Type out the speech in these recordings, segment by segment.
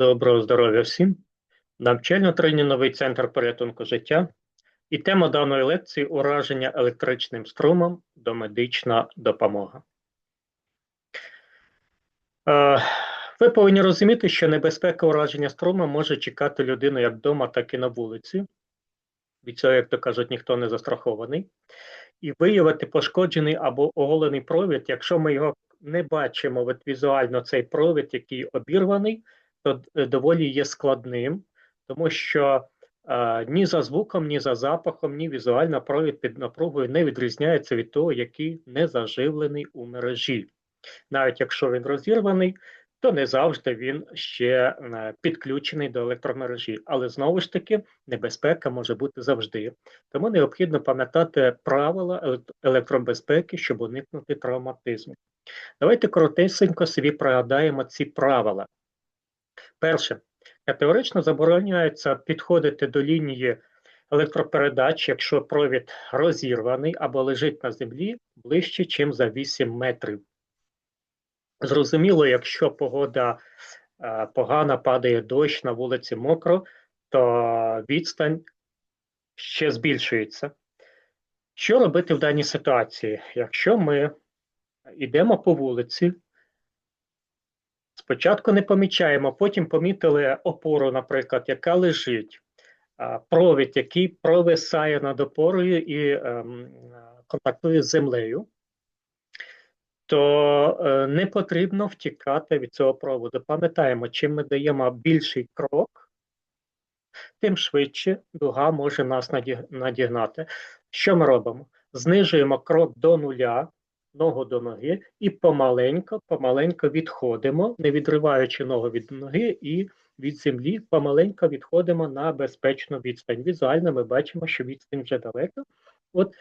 Доброго здоров'я всім. Навчально-тренінговий центр порятунку життя. І тема даної лекції ураження електричним струмом домедична допомога. Е, Ви повинні розуміти, що небезпека ураження струмом може чекати людину як вдома, так і на вулиці. Від цього, як то кажуть, ніхто не застрахований. І виявити пошкоджений або оголений провід, якщо ми його не бачимо от візуально цей провід, який обірваний, доволі є складним, тому що е, ні за звуком, ні за запахом, ні візуально провід під напругою не відрізняється від того, який не заживлений у мережі. Навіть якщо він розірваний, то не завжди він ще е, підключений до електромережі. Але знову ж таки, небезпека може бути завжди. Тому необхідно пам'ятати правила електробезпеки, щоб уникнути травматизму. Давайте коротесенько собі пригадаємо ці правила. Перше, категорично забороняється підходити до лінії електропередач, якщо провід розірваний або лежить на землі ближче, ніж за 8 метрів. Зрозуміло, якщо погода е, погана, падає дощ, на вулиці мокро, то відстань ще збільшується. Що робити в даній ситуації? Якщо ми йдемо по вулиці, спочатку не помічаємо, потім помітили опору, наприклад, яка лежить, провід, який провисає над опорою і ем, контактує з землею, то е, не потрібно втікати від цього проводу. Пам'ятаємо, чим ми даємо більший крок, тим швидше дуга може нас надігнати. Що ми робимо? Знижуємо крок до нуля, ногу до ноги, і помаленько, помаленько відходимо, не відриваючи ногу від ноги і від землі, помаленько відходимо на безпечну відстань. Візуально ми бачимо, що відстань вже далека. От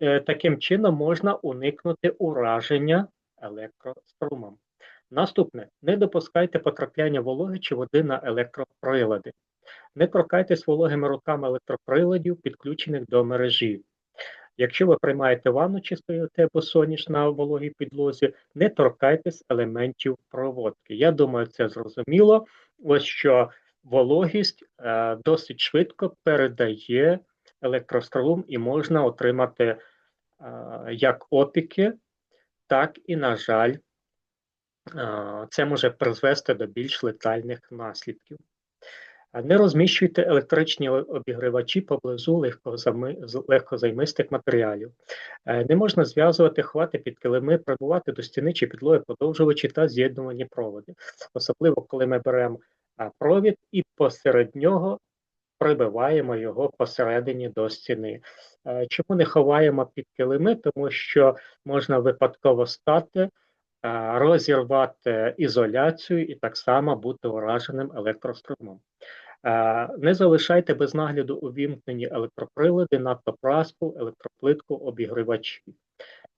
е, таким чином можна уникнути ураження електрострумом. Наступне: не допускайте потрапляння вологи чи води на електроприлади. Не торкайтесь вологими руками електроприладів, підключених до мережі. Якщо ви приймаєте ванну чи стоїте босоніж на вологій підлозі, не торкайтесь елементів проводки. Я думаю, це зрозуміло. Ось що вологість е, досить швидко передає електрострум і можна отримати е, як опіки, так і, на жаль, е, це може призвести до більш летальних наслідків. Не розміщуйте електричні обігрівачі поблизу легкозаймистих матеріалів. Е, Не можна зв'язувати хвати під килими, прибувати до стіни чи підлоги подовжувачі та з'єднувані проводи. Особливо, коли ми беремо провід і посеред нього прибиваємо його посередині до стіни. Е, Чому не ховаємо під килими? Тому що можна випадково стати, е, розірвати ізоляцію і так само бути ураженим електрострумом. Е, Не залишайте без нагляду увімкнені електроприлади, нафтопраску, електроплитку, обігрівачі.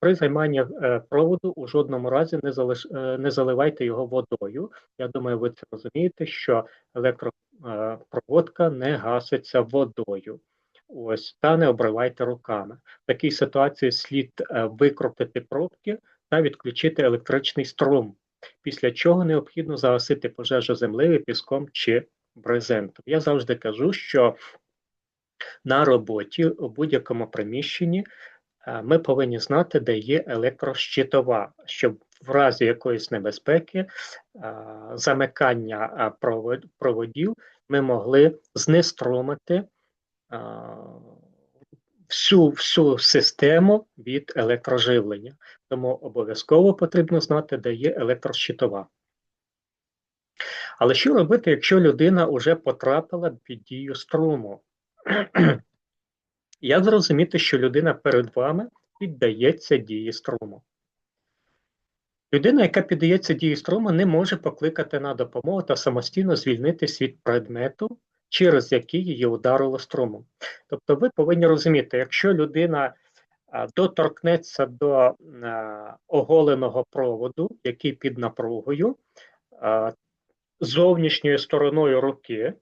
При займанні е, проводу у жодному разі не, залиш, е, не заливайте його водою. Я думаю, ви це розумієте, що електропроводка не гаситься водою. Ось, та не обривайте руками. В такій ситуації слід викрутити пробки та відключити електричний струм, після чого необхідно загасити пожежу землею, піском чи брезентом. Я завжди кажу, що на роботі у будь-якому приміщенні е, ми повинні знати, де є електрощитова, щоб в разі якоїсь небезпеки е, замикання е, проводів ми могли знеструмити всю, всю систему від електроживлення. Тому обов'язково потрібно знати, де є електрощитова. Але що робити, якщо людина вже потрапила під дію струму? Як зрозуміти, що людина перед вами піддається дії струму? Людина, яка піддається дії струму, не може покликати на допомогу та самостійно звільнитись від предмету, через який її ударило струмом. Тобто ви повинні розуміти, якщо людина доторкнеться до оголеного проводу, який під напругою, зовнішньою стороною руки,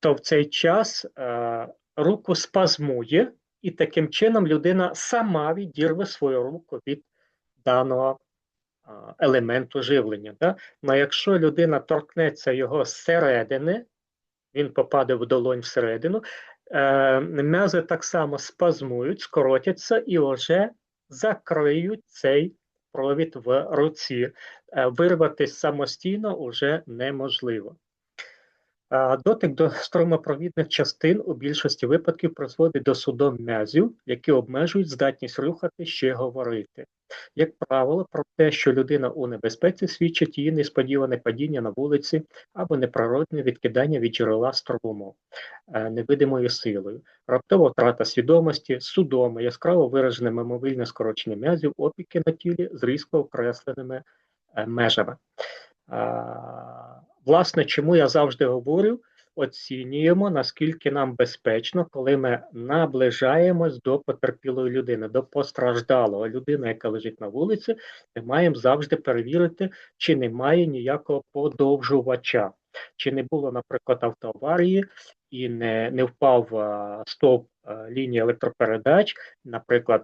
то в цей час е, руку спазмує, і таким чином людина сама відірве свою руку від даного е, елементу живлення. Да? Но якщо людина торкнеться його зсередини, він попаде в долонь всередину, е, м'язи так само спазмують, скоротяться і вже закриють цей провід в руці. Е, Вирватися самостійно вже неможливо. Дотик до струмопровідних частин у більшості випадків призводить до судом м'язів, які обмежують здатність рухати ще говорити. Як правило, про те, що людина у небезпеці, свідчить її несподіване падіння на вулиці або неприродне відкидання від джерела струму е, невидимою силою, раптова втрата свідомості, судоми, яскраво виражене мимовільне скорочення м'язів, опіки на тілі з різко окресленими е, межами. Власне, чому я завжди говорю, оцінюємо, наскільки нам безпечно, коли ми наближаємось до потерпілої людини, до постраждалого людини, яка лежить на вулиці, ми маємо завжди перевірити, чи немає ніякого подовжувача, чи не було, наприклад, автоаварії і не не впав а, стовп а, лінії електропередач, наприклад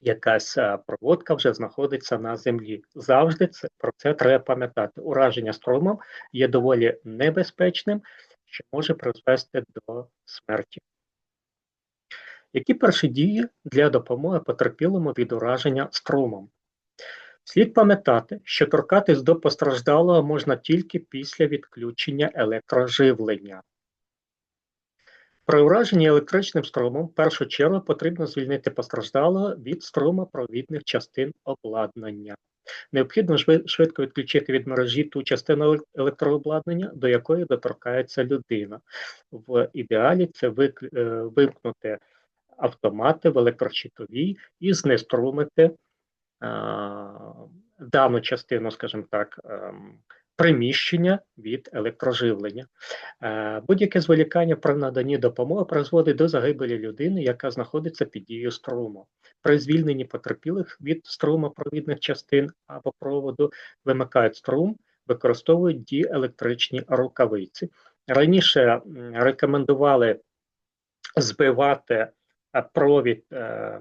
якась проводка вже знаходиться на землі. Завжди це, про це треба пам'ятати. Ураження струмом є доволі небезпечним, що може призвести до смерті. Які перші дії для допомоги потерпілому від ураження струмом? Слід пам'ятати, що торкатись до постраждалого можна тільки після відключення електроживлення. При ураженні електричним струмом в першу чергу потрібно звільнити постраждалого від струмопровідних частин обладнання. Необхідно швидко відключити від мережі ту частину електрообладнання, до якої доторкається людина. В ідеалі це е, вимкнути автомати в електрощитовій і знеструмити дану частину, скажімо так, ем, приміщення від електроживлення. Е, будь-яке зволікання при наданні допомоги призводить до загибелі людини, яка знаходиться під дією струму. При звільненні потерпілих від струмопровідних частин або проводу вимикають струм, використовують діелектричні рукавиці. Раніше рекомендували збивати е, провід е,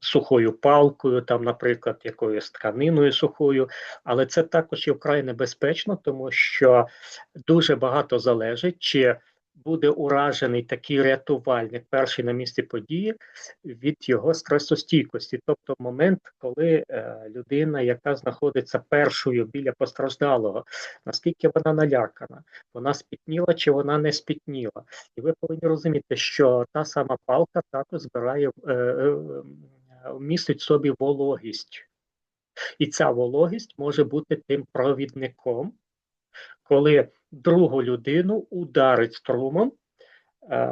сухою палкою, там, наприклад, якоюсь тканиною сухою, але це також є вкрай небезпечно, тому що дуже багато залежить, чи буде уражений такий рятувальник, перший на місці події, від його стресостійкості. Тобто момент, коли е, людина, яка знаходиться першою біля постраждалого, наскільки вона налякана, вона спітніла чи вона не спітніла. І ви повинні розуміти, що та сама палка також збирає. Е, е, містить в собі вологість. І ця вологість може бути тим провідником, коли другу людину ударить струмом, е,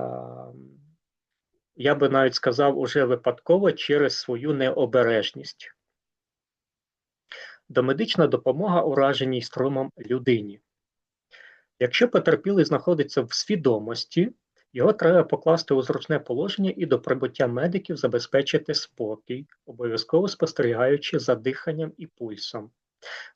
я би навіть сказав, уже випадково через свою необережність. Домедична допомога ураженій струмом людині. Якщо потерпілий знаходиться в свідомості, його треба покласти у зручне положення і до прибуття медиків забезпечити спокій, обов'язково спостерігаючи за диханням і пульсом.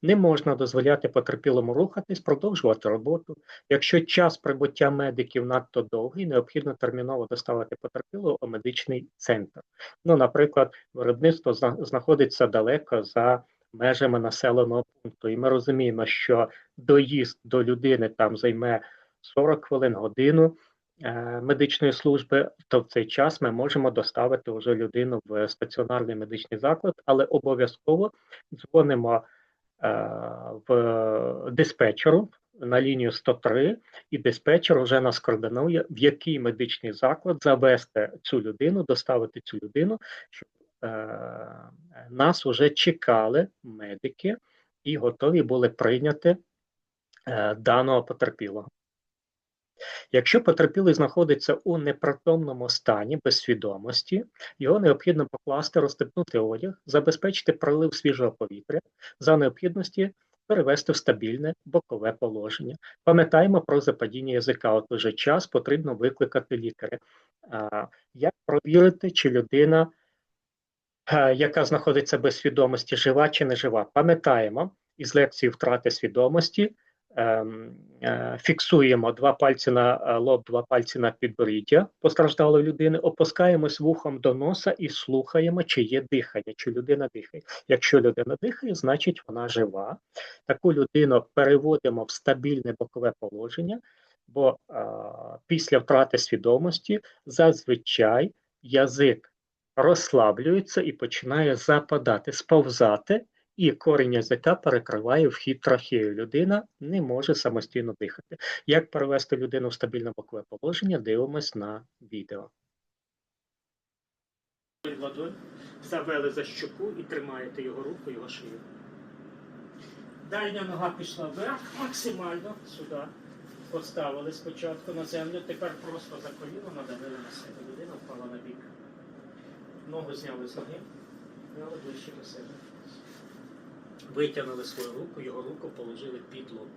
Не можна дозволяти потерпілому рухатись, продовжувати роботу. Якщо час прибуття медиків надто довгий, необхідно терміново доставити потерпілого у медичний центр. Ну, Наприклад, виробництво знаходиться далеко за межами населеного пункту, і ми розуміємо, що доїзд до людини там займе 40 хвилин годину. Е, медичної служби, то в цей час ми можемо доставити вже людину в стаціонарний медичний заклад, але обов'язково дзвонимо е, в диспетчеру на лінію 103, і диспетчер вже нас координує, в який медичний заклад завести цю людину, доставити цю людину, щоб е, нас вже чекали медики і готові були прийняти даного потерпілого. Якщо потерпілий знаходиться у непритомному стані без свідомості, його необхідно покласти, розстебнути одяг, забезпечити пролив свіжого повітря, за необхідності перевести в стабільне бокове положення. Пам'ятаємо про западіння язика. От уже час потрібно викликати лікаря. Як провірити, чи людина, яка знаходиться без свідомості, жива чи не жива? Пам'ятаємо із лекції втрати свідомості. Ем, е, фіксуємо два пальці на е, лоб, два пальці на підборіддя постраждалої людини, опускаємось вухом до носа і слухаємо, чи є дихання, чи людина дихає. Якщо людина дихає, значить вона жива. Таку людину переводимо в стабільне бокове положення, бо е, після втрати свідомості зазвичай язик розслаблюється і починає западати, сповзати, і корінь язика перекриває вхід трахею. Людина не може самостійно дихати. Як перевести людину в стабільне бокове положення, дивимось на відео. Ладонь завели за щоку і тримаєте його руку, його шию. Дальня нога пішла вверх, максимально сюди. Поставили спочатку на землю, тепер просто за коліно надавили на себе. Людина впала на бік. Ногу зняли з ноги, взяли ближче до себе. Витягнули свою руку, його руку положили під лоб.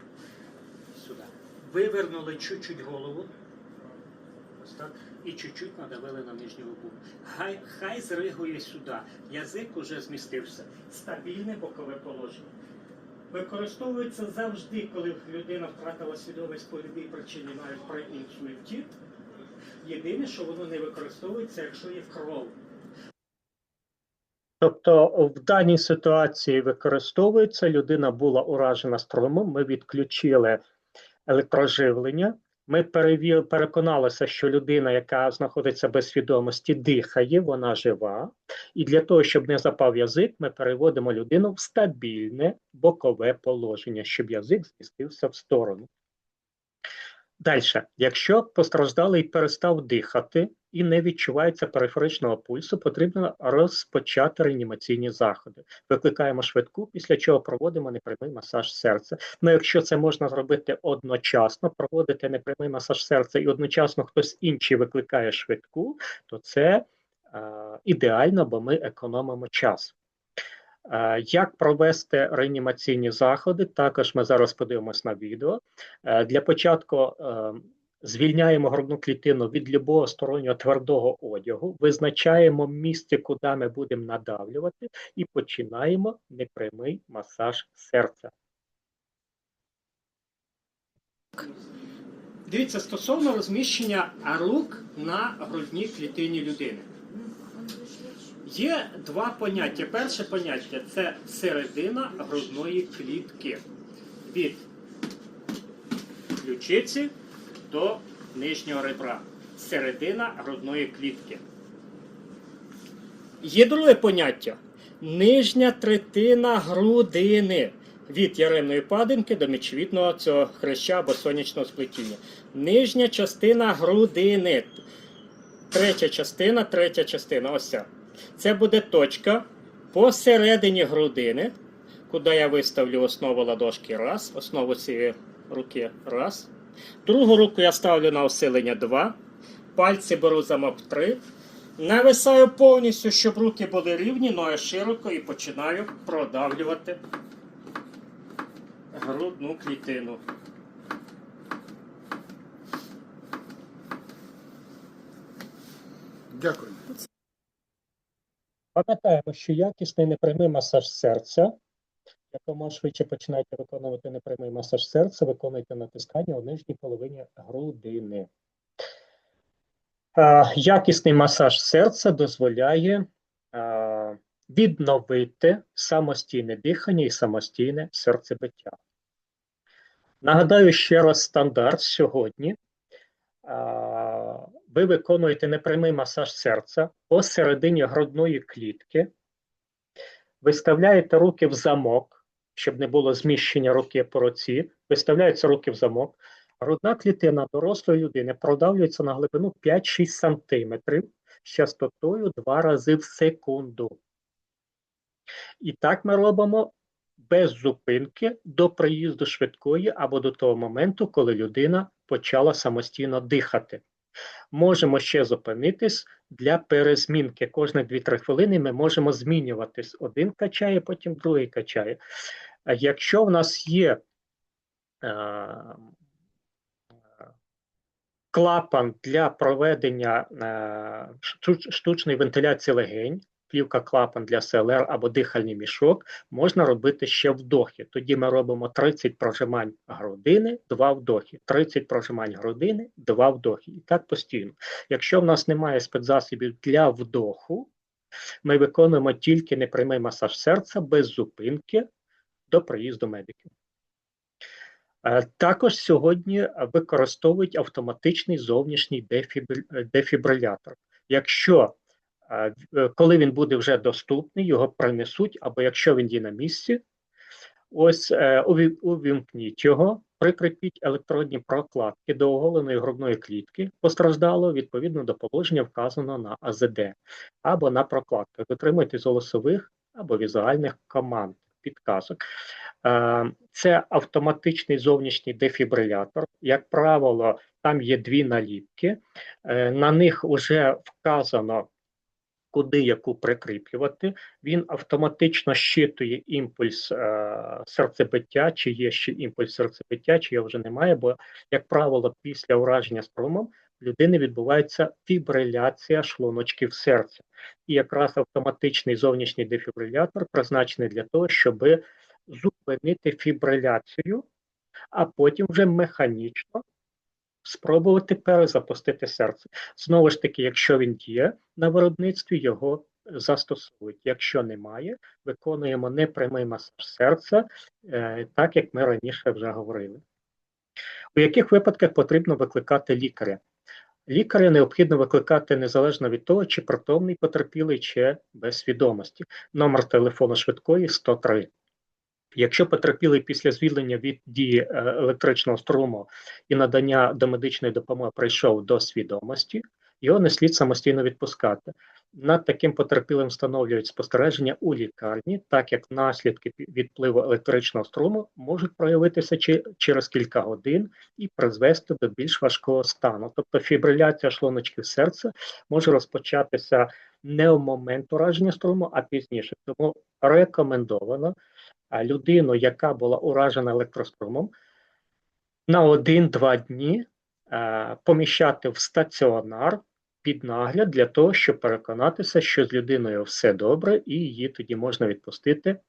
Сюди. Вивернули чуть-чуть голову. Ось так. І чуть-чуть надавили на нижню губу. Хай, хай зригує сюди. Язик уже змістився. Стабільне бокове положення. Використовується завжди, коли людина втратила свідомість по любій причині, навіть при інсульті. Єдине, що воно не використовується, якщо є кров. Тобто в даній ситуації використовується, людина була уражена струмом, ми відключили електроживлення, ми перевір, переконалися, що людина, яка знаходиться без свідомості, дихає, вона жива. І для того, щоб не запав язик, ми переводимо людину в стабільне бокове положення, щоб язик змістився в сторону. Далі, якщо постраждалий перестав дихати і не відчувається периферичного пульсу, потрібно розпочати реанімаційні заходи. Викликаємо швидку, після чого проводимо непрямий масаж серця. Ну, якщо це можна зробити одночасно, проводити непрямий масаж серця і одночасно хтось інший викликає швидку, то це е, ідеально, бо ми економимо час. Е, Як провести реанімаційні заходи? Також ми зараз подивимось на відео. Е, Для початку е, звільняємо грудну клітину від любого стороннього твердого одягу, визначаємо місце, куди ми будемо надавлювати, і починаємо непрямий масаж серця. Дивіться, стосовно розміщення рук на грудній клітині людини. Є два поняття. Перше поняття це середина грудної клітки. Від ключиці до нижнього ребра. Середина грудної клітки. Є друге поняття. Нижня третина грудини. Від яремної падинки до мічовідного цього хреща або сонячного сплетіння. Нижня частина грудини. Третя частина, третя частина. Ось ця. Це буде точка посередині грудини, куди я виставлю основу ладошки раз, основу цієї руки раз. Другу руку я ставлю на усилення 2. Пальці беру замок 3. Нависаю повністю, щоб руки були рівні, ноги широко і починаю продавлювати грудну клітину. Дякую. Пам'ятаємо, що якісний непрямий масаж серця. Якомога швидше починаєте виконувати непрямий масаж серця, виконуйте натискання у нижній половині грудини. Е, Якісний масаж серця дозволяє е, відновити самостійне дихання і самостійне серцебиття. Нагадаю ще раз стандарт сьогодні. А, Ви виконуєте непрямий масаж серця посередині грудної клітки, виставляєте руки в замок, щоб не було зміщення руки по руці, виставляються руки в замок. Грудна клітина дорослої людини продавлюється на глибину 5-6 см з частотою 2 рази в секунду. І так ми робимо без зупинки до приїзду швидкої або до того моменту, коли людина почала самостійно дихати. Можемо ще зупинитись для перезмінки. Кожні 2-3 хвилини ми можемо змінюватись. Один качає, потім другий качає. Якщо в нас є е, клапан для проведення е, штучної вентиляції легень, плівка клапан для СЛР або дихальний мішок, можна робити ще вдохи. Тоді ми робимо 30 прожимань грудини, 2 вдохи, 30 прожимань грудини, 2 вдохи. І так постійно. Якщо в нас немає спецзасобів для вдоху, ми виконуємо тільки непрямий масаж серця без зупинки до приїзду медиків. Е, Також сьогодні використовують автоматичний зовнішній дефібрилятор. Якщо коли він буде вже доступний, його принесуть, або якщо він є на місці, ось е, увімкніть його, прикріпіть електронні прокладки до оголеної грудної клітки постраждалого відповідно до положення вказаного на АЗД або на прокладках. Дотримуйтесь голосових або візуальних команд, підказок. Е, Це автоматичний зовнішній дефібрилятор. Як правило, там є дві наліпки. Е, На них вже вказано, куди яку прикріплювати. Він автоматично щитує імпульс е, серцебиття, чи є ще імпульс серцебиття, чи його вже немає, бо, як правило, після ураження струмом в людини відбувається фібриляція шлуночків серця. І якраз автоматичний зовнішній дефібрилятор призначений для того, щоб зупинити фібриляцію, а потім вже механічно спробувати перезапустити серце. Знову ж таки, якщо він є на виробництві, його застосують. Якщо немає, виконуємо непрямий масаж серця, е, так як ми раніше вже говорили. У яких випадках потрібно викликати лікаря? Лікаря необхідно викликати незалежно від того, чи притомний потерпілий, чи без свідомості. Номер телефону швидкої 103. Якщо потерпілий після звільнення від дії е, електричного струму і надання домедичної допомоги прийшов до свідомості, його не слід самостійно відпускати. Над таким потерпілим встановлюють спостереження у лікарні, так як наслідки відпливу електричного струму можуть проявитися через кілька годин і призвести до більш важкого стану. Тобто фібриляція шлуночків серця може розпочатися не в момент ураження струму, а пізніше. Тому рекомендовано людину, яка була уражена електрострумом, на один-два дні е, поміщати в стаціонар під нагляд для того, щоб переконатися, що з людиною все добре, і її тоді можна відпустити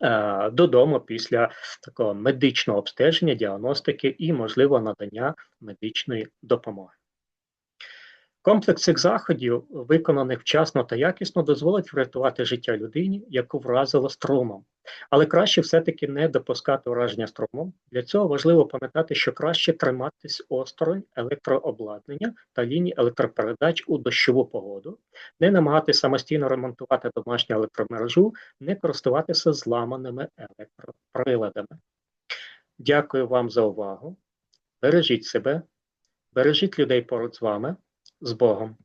е, додому після такого медичного обстеження, діагностики і, можливо, надання медичної допомоги. Комплекс цих заходів, виконаних вчасно та якісно, дозволить врятувати життя людині, яку вразило струмом. Але краще все-таки не допускати ураження струмом. Для цього важливо пам'ятати, що краще триматись осторонь електрообладнання та ліній електропередач у дощову погоду, не намагатися самостійно ремонтувати домашню електромережу, не користуватися зламаними електроприладами. Дякую вам за увагу. Бережіть себе, бережіть людей поруч з вами. З Богом.